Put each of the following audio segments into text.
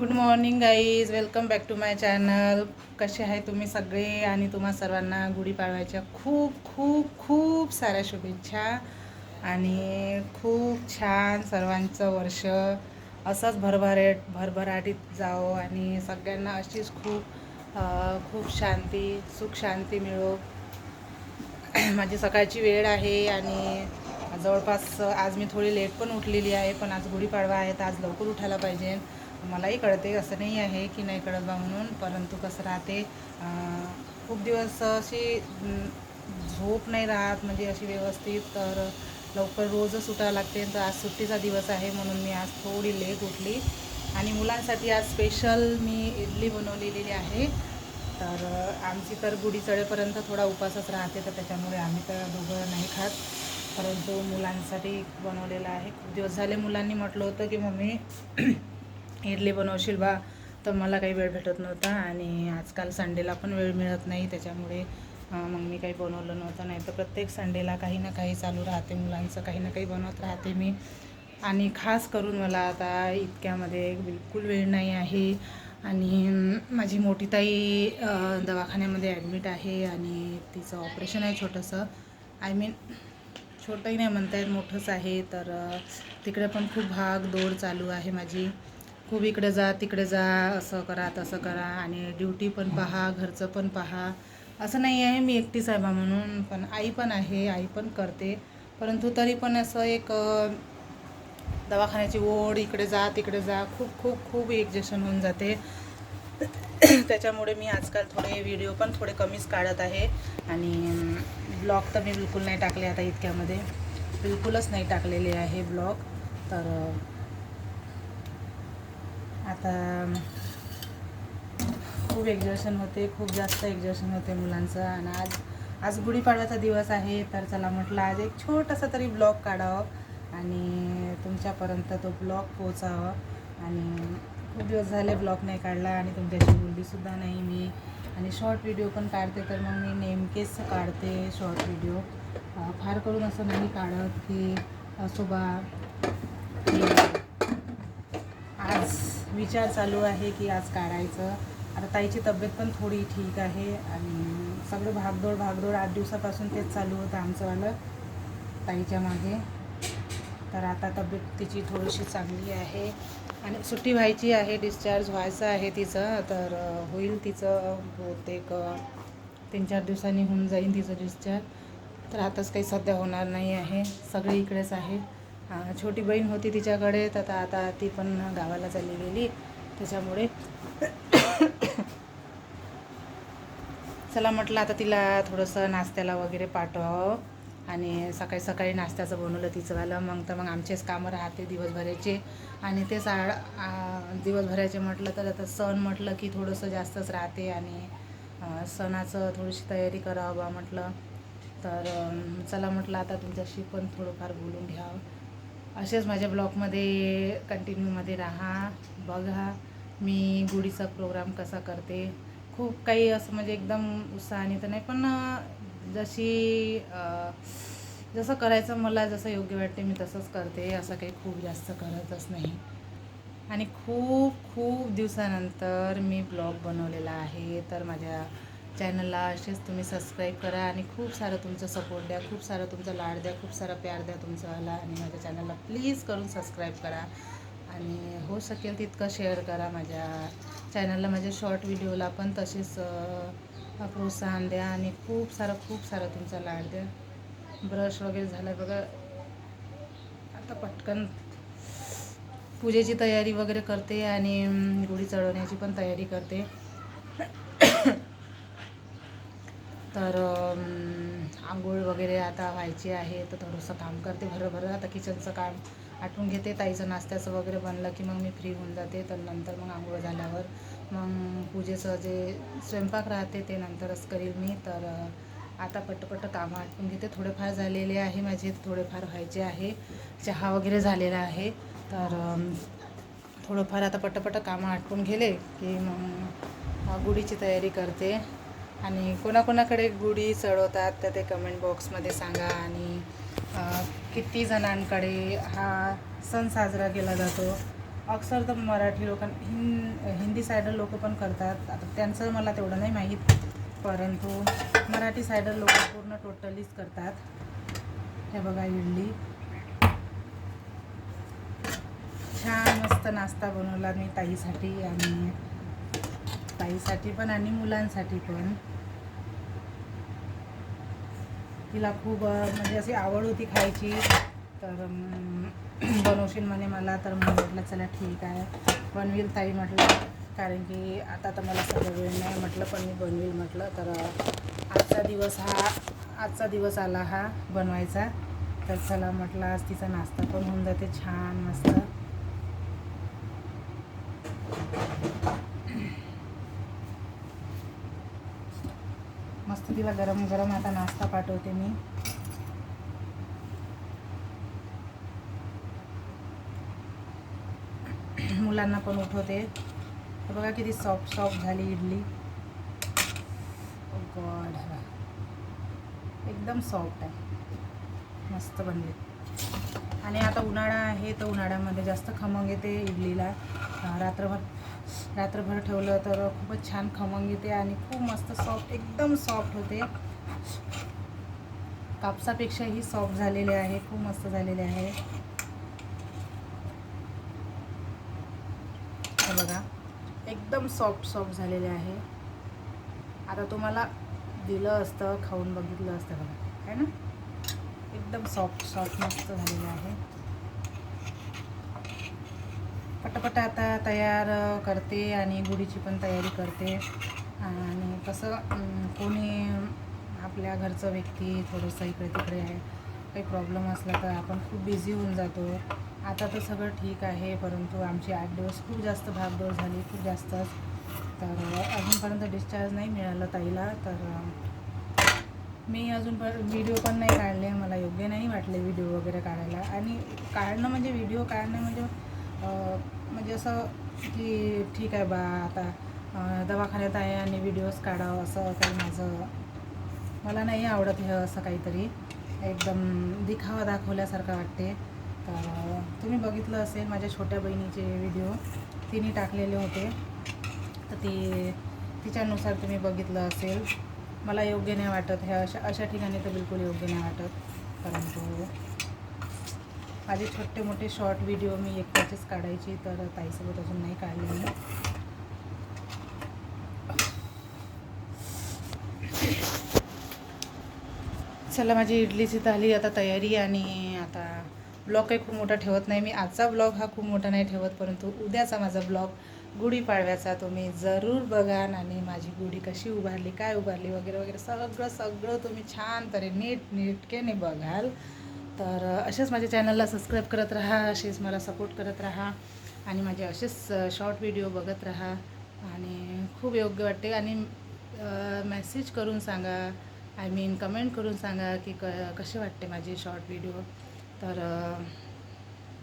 Good morning guys welcome back to my channel कसे आहे तुम्ही सगळे? आणि तुम्हा सर्वांना गुढीपाडव्याच्या खूप खूप खूप साऱ्या शुभेच्छा. आणि खूप छान सर्वांचं वर्ष असंच भरभराट भरभराटीत जावो आणि सगळ्यांना अशीच खूप खूप शांती सुख शांती मिळो. माझी सकाळची वेळ आहे आणि जवळपास आज मी थोडी लेट पण उठलेली आहे पण आज गुढीपाडवा आहे तर आज लवकर उठायला पाहिजे. मलाही कळते असं नाही आहे की नाही कळत बा म्हणून. परंतु कसं राहते खूप दिवस अशी झोप नाही राहत म्हणजे अशी व्यवस्थित तर लवकर रोजच उठावं लागते. तर आज सुट्टीचा दिवस आहे म्हणून मी आज थोडी लेट उठली. आणि मुलांसाठी आज स्पेशल मी इडली बनवलेली आहे. तर आमची तर गुढी चढेपर्यंत थोडा उपासच राहते तर त्याच्यामुळे आम्ही तर दोघं नाही खात. परंतु मुलांसाठी बनवलेला आहे. खूप दिवस झाले मुलांनी म्हटलं होतं की मम्मी इडली बनवशील बा तर मला काही वेळ भेटत नव्हता आणि आजकाल संडेला पण वेळ मिळत नाही त्याच्यामुळे मग मी काही बनवलं नव्हतं. नाही तर प्रत्येक संडेला काही ना काही चालू राहते मुलांचं काही ना काही बनवत राहते मी. आणि खास करून मला आता इतक्यामध्ये बिलकुल वेळ नाही आहे. आणि माझी मोठी ताई दवाखान्यामध्ये ॲडमिट आहे आणि तिचं ऑपरेशन आहे छोटंसं. आय मीन छोटंही नाही म्हणता येत मोठंच आहे. तर तिकडे पण खूप भाग दौड चालू आहे माझी. खूप इकडे जा तिकडे जा असं करा तसं करा आणि ड्युटी पण पहा घरचं पण पहा. असं नाही आहे मी एकटीच आहे बा म्हणून पण आई पण आहे आई पण करते. परंतु तरी पण असं एक दवाखान्याची ओढ इकडे जा तिकडे जा खूप खूप खूप एक्जेशन होऊन जाते. त्याच्यामुळे मी आजकाल थोडे व्हिडिओ पण थोडे कमीच काढत आहे. आणि ब्लॉग तर मी बिलकुल नाही टाकले आता इतक्यामध्ये. बिलकुलच नाही टाकलेले आहे ब्लॉग. तर आता खूप एक्झर्शन होते खूप जास्त एक्झर्शन होते मुलांचं. आणि आज आज गुढीपाडव्याचा दिवस आहे तर चला म्हटलं आज एक छोटासा तरी ब्लॉग काढावं. आणि तुमच्यापर्यंत तो ब्लॉग पोचावा आणि खूप दिवस झाले ब्लॉग नाही काढला आणि तुमच्याशी बोललीसुद्धा नाही मी. आणि शॉर्ट व्हिडिओ पण काढते तर मग मी नेमकेच काढते शॉर्ट व्हिडिओ फार करून असं नाही काढत की असो बा आज विचार चालू आहे की आज काढायचं. आता ताईची तब्येत पण थोडी ठीक आहे आणि सगळं भागदौड भागदौड आठ दिवसापासून तेच चालू होतं आमचंवालं ताईच्या मागे. तर आता तब्येत तिची थोडीशी चांगली आहे. आणि सुट्टी व्हायची आहे डिस्चार्ज व्हायचं आहे तिचं तर होईल तिचं बहुतेक तीन चार दिवसांनी होऊन जाईल तिचं डिस्चार्ज तर आताच काही सध्या होणार नाही आहे. सगळे इकडेच आहे. छोटी बहीण होती तिच्याकडे तर आता आता ती पण गावाला चालली गेली. त्याच्यामुळे चला म्हटलं आता तिला थोडंसं नाश्त्याला वगैरे पाठवावं आणि सकाळी सकाळी नाश्त्याचं बनवलं तिचंवालं. मग तर मग आमचेच कामं राहते दिवसभराचे. आणि तेच आ दिवसभराचे म्हटलं तर आता सण म्हटलं की थोडंसं जास्तच राहते. आणि सणाचं थोडीशी तयारी करावं बा म्हटलं. तर चला म्हटलं आता तुमच्याशी पण थोडंफार बोलून घ्यावं. असेच माझ्या ब्लॉगमध्ये कंटिन्यूमध्ये राहा बघा मी गुढीचा प्रोग्राम कसा करते. खूप काही असं म्हणजे एकदम उत्साहाने तर नाही पण जशी जसं करायचं मला जसं योग्य वाटते मी तसंच करते. असं काही खूप जास्त करतच नाही. आणि खूप खूप दिवसानंतर मी ब्लॉग बनवलेला आहे. तर माझ्या चॅनलला असेच तुम्ही सबस्क्राईब करा आणि खूप सारं तुमचं सपोर्ट द्या खूप सारं तुमचं लाड द्या खूप सारा प्यार द्या तुमचावाला आणि माझ्या चॅनलला प्लीज करून सबस्क्राईब करा. आणि हो शकेल तितकं शेअर करा माझ्या चॅनलला माझ्या शॉर्ट व्हिडिओला पण तसेच प्रोत्साहन द्या आणि खूप सारं खूप सारं तुमचा लाड द्या. ब्रश वगैरे झाला बघा. आता पटकन पूजेची तयारी वगैरे करते आणि गुढी चढवण्याची पण तयारी करते. तर आंघोळ वगैरे आता व्हायची आहे तर थोडंसं काम करते भरभर. आता किचनचं काम आटवून घेते ताईचं नाश्त्याचं वगैरे बनलं की मग मी फ्री होऊन जाते. तर नंतर मग आंघोळ झाल्यावर मग पूजेचं जे स्वयंपाक राहते ते नंतरच करील मी. तर आता पटपट कामं आटपून घेते. थोडेफार झालेले आहे माझे थोडेफार व्हायचे आहे. चहा वगैरे झालेला आहे. तर थोडंफार आता पटपट कामं आटपून गेले की मग गुढीची तयारी करते. आणि कोणाकोणाकडे गुढी चढवतात तर ते कमेंट बॉक्समध्ये सांगा. आणि किती जणांकडे हा सण साजरा केला जातो. अक्सर तर मराठी लोकां हिं हिंदी सायडर लोक पण करतात. आता त्यांचं मला तेवढं नाही माहीत. परंतु मराठी सायडर लोक पूर्ण टोटलीच करतात. हे बघा इडली. छान मस्त नाश्ता बनवला मी ताईसाठी आणि ताईसाठी पण आणि मुलांसाठी पण. तिला खूप म्हणजे अशी आवड होती खायची. तर बनवशील म्हणे मला तर मी म्हटलं चला ठीक आहे. बनवील ताई म्हटलं कारण की आता तर मला सगळं वेळ नाही. म्हटलं पण मी बनवील म्हटलं. तर आजचा दिवस हा आजचा दिवस आला हा बनवायचा. तर चला म्हटलं आज तिचा नाश्ता पण होऊन जाते छान मस्त मस्त तिला गरम गरम आता नाश्ता पाठवते मी. मुलांना पण उठवते. बघा किती सॉफ्ट सॉफ्ट झाली इडली. Oh गॉड एकदम सॉफ्ट आहे. मस्त बनली. आणि आता उन्हाळा आहे तर उन्हाळ्यामध्ये जास्त खमंग येते इडलीला. रात्रभर रात्रभर ठेवलं तर खूपच छान खमंग येते आणि खूप मस्त सॉफ्ट एकदम सॉफ्ट होते. कापसापेक्षाही सॉफ्ट झालेले आहे खूप मस्त झालेले आहे. बघा एकदम सॉफ्ट सॉफ्ट झालेले आहे. आता तुम्हाला दिलं असतं खाऊन बघितलं असतं बघा है ना? एकदम सॉफ्ट सॉफ्ट मस्त झालेलं आहे. पटापट आता तयार करते आणि गुढीची पण तयारी करते. आणि कसं कोणी आपल्या घरचं व्यक्ती थोडंसं इकडे तिकडे आहे काही प्रॉब्लेम असला तर आपण खूप बिझी होऊन जातो. आता तर सगळं ठीक आहे परंतु आमची आठ दिवस खूप जास्त भागदौड झाली खूप जास्तच तर अजूनपर्यंत डिस्चार्ज नाही मिळालं ताईला. तर मी अजून व्हिडिओ पण नाही काढले. मला योग्य नाही वाटले व्हिडिओ वगैरे काढायला. आणि काढणं म्हणजे व्हिडिओ काढणं म्हणजे म्हणजे असं की ठीक आहे बा आता दवाखान्यात आहे आणि व्हिडिओज काढावं असं काही माझं मला नाही आवडत हे असं काहीतरी. एकदम दिखावा दाखवल्यासारखं वाटते. तर तुम्ही बघितलं असेल माझ्या छोट्या बहिणीचे व्हिडिओ तिने टाकलेले होते. तर ती तिच्यानुसार तुम्ही बघितलं असेल. मला योग्य नाही वाटत. ह्या अशा अशा ठिकाणी तर बिलकुल योग्य नाही वाटत. परंतु माझे छोटे मोठे शॉर्ट व्हिडिओ मी एकट्याचेच काढायची तर ताईसोबत अजून नाही काढले मी. चला माझी इडलीची झाली आता तयारी आणि आता ब्लॉग काही खूप मोठा ठेवत नाही. मी आजचा ब्लॉग हा खूप मोठा नाही ठेवत परंतु उद्याचा माझा ब्लॉग गुढीपाडव्याचा तुम्ही जरूर बघा आणि माझी गुढी कशी उभारली काय उभारली वगैरे वगैरे सगळं सगळं तुम्ही छान तरी नीट नीटकेने बघाल. तर असेच माझ्या चॅनलला सबस्क्राईब करत राहा असेच मला सपोर्ट करत राहा आणि माझे असेच शॉर्ट व्हिडिओ बघत राहा आणि खूप योग्य वाटते. आणि मेसेज करून सांगा आय मीन कमेंट करून सांगा की क कसे वाटते माझे शॉर्ट व्हिडिओ तर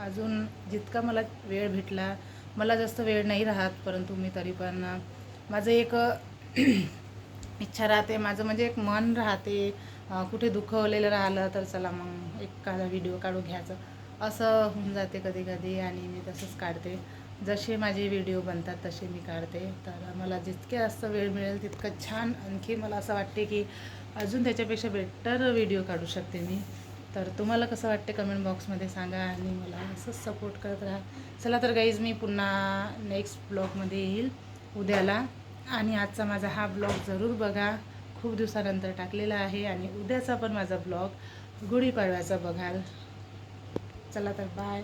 अजून जितका मला वेळ भेटला मला जास्त वेळ नाही राहत परंतु मी तरी पण माझं एक इच्छा राहते माझं म्हणजे एक मन राहते कुठे दुखवलेलं राहिलं तर चला मग एखादा व्हिडिओ काढू घ्यायचं. असं होऊन जाते कधी कधी आणि मी तसंच काढते. जसे माझे व्हिडिओ बनतात तसे मी काढते. तर मला जितके जास्त वेळ मिळेल तितकं छान आणखी मला असं वाटते की अजून त्याच्यापेक्षा बेटर व्हिडिओ काढू शकते मी. तर तुम्हाला कसं वाटते कमेंट बॉक्समध्ये सांगा आणि मला असंच सपोर्ट करत राहा. चला तर गाईज मी पुन्हा नेक्स्ट ब्लॉगमध्ये येईल उद्याला. आणि आजचा माझा हा ब्लॉग जरूर बघा. खूप दिवसानंतर टाकलेला आहे आणि उद्याचा पण माझा ब्लॉग गुढीपाडव्याचा बघाल. चला तर बाय.